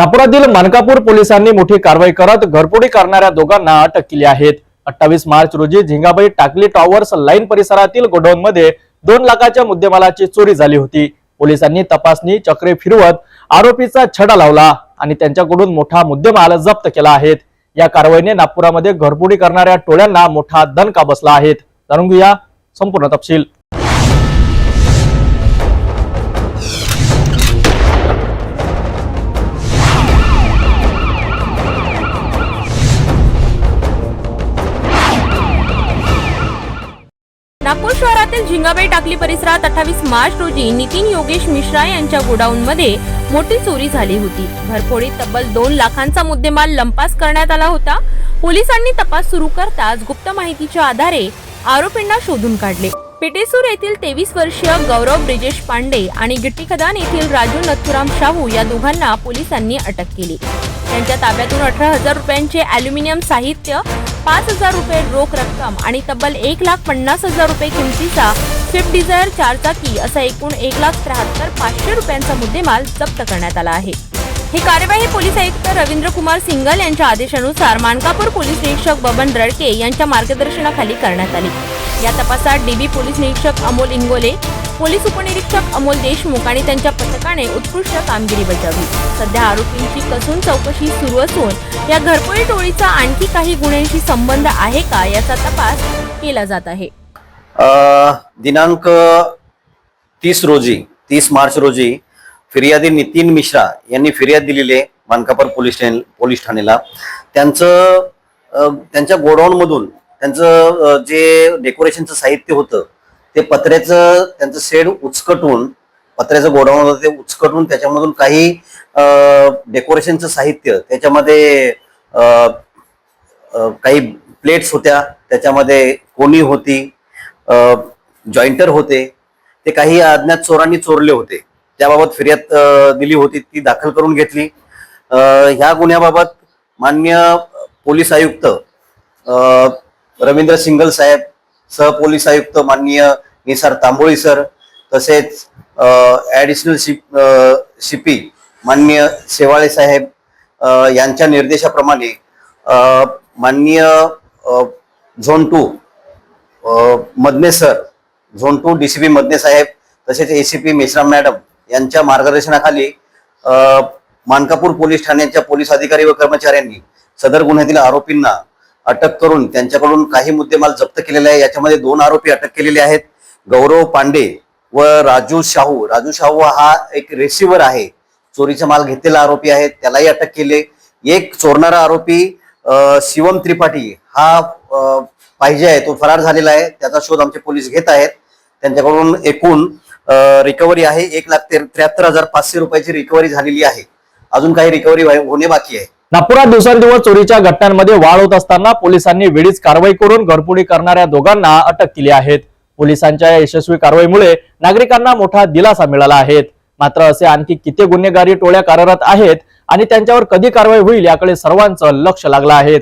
नागपुरातील मानकापूर पोलिसांनी मोठी कारवाई करत घरपोडी करणाऱ्या दोघांना अटक केली आहेत अठ्ठावीस मार्च रोजी झिंगाबाई टाकली टॉवर्स लाईन परिसरातील गोडाऊन मध्ये दोन लाखाच्या मुद्देमालाची चोरी झाली होती. पोलिसांनी तपासणी चक्रे फिरवत आरोपीचा छडा लावला आणि त्यांच्याकडून मोठा मुद्देमाल जप्त केला आहे. या कारवाईने नागपुरामध्ये घरपोडी करणाऱ्या टोळ्यांना मोठा दणका बसला आहे. जाणून घेऊया संपूर्ण तपशील. शहरातील झिंगाबाई टाकली परिसरात अठ्ठावीस मार्च रोजी नितीन योगेश मिश्रा यांच्या गोडाऊनमध्ये मोठी चोरी झाली होती. भरफोडीत तब्बल दोन लाखांचा मुद्देमाल लंपास करण्यात आला होता. पोलिसांनी तपास सुरू करताच गुप्त माहितीच्या आधारे आरोपींना शोधून काढले. पेटेसूर येथील तेवीस वर्षीय गौरव ब्रिजेश पांडे आणि गिट्टी खदान येथील राजू नथुराम शाहू या दोघांना पोलिसांनी अटक केली. त्यांच्या ताब्यातून अठरा हजार रुपयांचे अॅल्युमिनियम साहित्य पाच हजार रुपये रोख रक्कम आणि तब्बल एक लाख पन्नास हजार रुपये किमतीचा स्विफ्ट डिझायर चारचाकी असा एकूण एक लाख त्र्याहत्तर पाचशे रुपयांचा मुद्देमाल जप्त करण्यात आला आहे. ही कार्यवाही पोलीस आयुक्त रवींद्र कुमार सिंगल यांच्या आदेशानुसार मानकापूर पोलीस निरीक्षक बबन रडके यांच्या मार्गदर्शनाखाली करण्यात आली. या तपासात डीबी पोलीस निरीक्षक अमोल इंगोले पोलीस उपनिरीक्षक अमोल देशमुख आणि त्यांच्या पथकाने उत्कृष्ट कामगिरी बजावली. सध्या आरोपींची कसून चौकशी सुरू असून या घरपोळी टोळीचा आणखी काही गुन्ह्यांशी संबंध आहे का याचा तपास केला जात आहे. दिनांक तीस रोजी तीस मार्च रोजी फिर्यादी नितीन मिश्रा यांनी फिर्याद दिलेली आहे मानकापूर पोलीस पोलीस ठाण्याला. त्यांचं त्यांच्या गोडाऊनमधून त्यांचं जे डेकोरेशनचं साहित्य होतं ते पत्र्याचं त्यांचं शेड उचकटून पत्र्याचं गोडाऊन होतं ते उचकटून त्याच्यामधून काही डेकोरेशनचं साहित्य त्याच्यामध्ये काही प्लेट्स होत्या त्याच्यामध्ये कोणी होती जॉईंटर होते ते काही अज्ञात चोरांनी चोरले होते. त्याबाबत फिर्याद दिली होती ती दाखल करून घेतली. ह्या गुन्ह्याबाबत मान्य पोलीस आयुक्त रवींद्र सिंगल साहेब सहपोलीस आयुक्त माननीय निसार तांबोळी सर तसेच ॲडिशनल शिप शिपी माननीय शेवाळे साहेब यांच्या निर्देशाप्रमाणे माननीय झोन टू अ, Madane sir zone two DCP Madane साहेब तसेच A C P Meshram madam यांच्या मार्गदर्शनाखाली मानकापूर पोलीस ठाण्याच्या पोलीस अधिकारी व कर्मचाऱ्यांनी सदर गुन्ह्यातील आरोपींना अटक करून त्यांच्याकडून काही मुद्देमाल जप्त केलेले आहे. याच्यामध्ये दोन आरोपी अटक केलेले आहेत. गौरव पांडे व राजू शाहू. राजू शाहू हा एक रेसिव्हर आहे. चोरीचा माल घेतलेला आरोपी आहे. त्यालाही अटक केले एक चोरणारा आरोपी शिवम त्रिपाठी हा पाहिजे आहे. तो फरार झालेला आहे. त्याचा शोध आमचे पोलीस घेत आहेत. त्यांच्याकडून एकूण रिकव्हरी आहे. एक लाख त्र्याहत्तर हजार पाचशे रुपयाची रिकव्हरी झालेली आहे. अजून काही रिकव्हरी होणे बाकी आहे. नागपुरात दिवसेंदिवस चोरीच्या घटनांमध्ये वाढ होत असताना पोलिसांनी वेळीच कारवाई करून घरपुडी करणाऱ्या दोघांना अटक केली आहे. पोलिसांच्या या यशस्वी कारवाईमुळे नागरिकांना मोठा दिलासा मिळाला आहे. मात्र असे आणखी किती गुन्हेगारी टोळ्या कार्यरत आहेत आणि त्यांच्यावर कधी कारवाई होईल याकडे सर्वांचं लक्ष लागलं आहे.